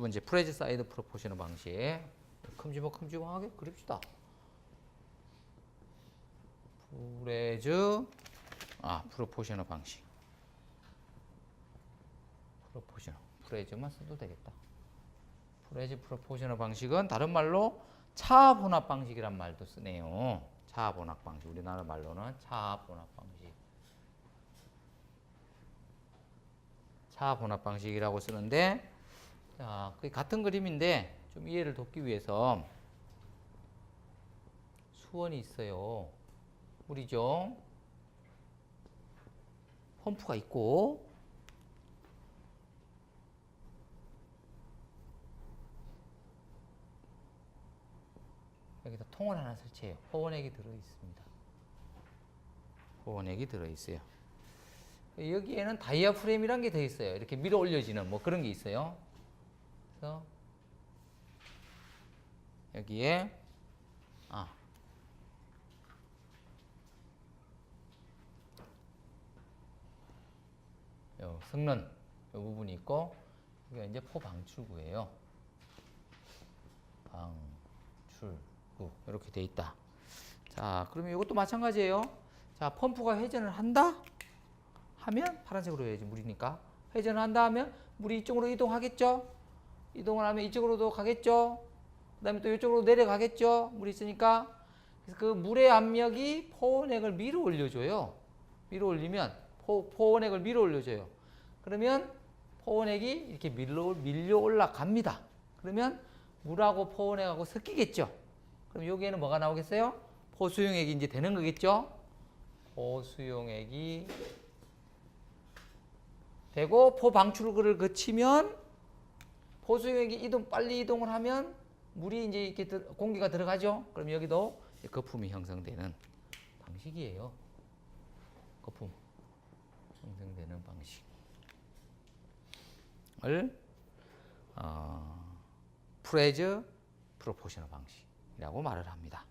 번째 프레즈 사이드 프로포셔널 방식. 큼지막 큼지막하게 그립시다. 프레즈 아 프로포셔널 방식. 프로포셔널 프레즈만 써도 되겠다. 프레즈 프로포셔널 방식은 다른 말로 차압 혼합 방식이란 말도 쓰네요. 차압 혼합 방식. 우리나라 말로는 차압 혼합 방식. 차압 혼합 방식이라고 쓰는데 자, 그 같은 그림인데 좀 이해를 돕기 위해서 수원이 있어요. 물이죠. 펌프가 있고 여기다 통을 하나 설치해요. 호원액이 들어 있습니다. 호원액이 들어 있어요. 여기에는 다이아프레임이란 게더 있어요. 이렇게 밀어 올려지는 뭐 그런 게 있어요. 그래서 여기에 아 요 승론 요 부분이 있고 여기가 이제 포방출구예요. 방출구 이렇게 돼 있다. 자, 그러면 이것도 마찬가지예요. 자, 펌프가 회전을 한다 하면 파란색으로 해야지 물이니까 회전을 한다 하면 물이 이쪽으로 이동하겠죠. 이동을 하면 이쪽으로도 가겠죠. 그 다음에 또 이쪽으로 내려가겠죠. 물이 있으니까 그래서 그 물의 압력이 포원액을 밀어 올려줘요. 밀어 올리면 포, 포원액을 밀어 올려줘요. 그러면 포원액이 이렇게 밀려, 밀려 올라갑니다. 그러면 물하고 포원액하고 섞이겠죠. 그럼 여기에는 뭐가 나오겠어요? 포수용액이 이제 되는 거겠죠. 포수용액이 되고 포방출구를 거치면 포수용액이 이동 빨리 이동을 하면 물이 이제 이렇게 들- 공기가 들어가죠. 그럼 여기도 거품이 형성되는 방식이에요. 거품 형성되는 방식을 어, 프레즈 프로포셔널 방식이라고 말을 합니다.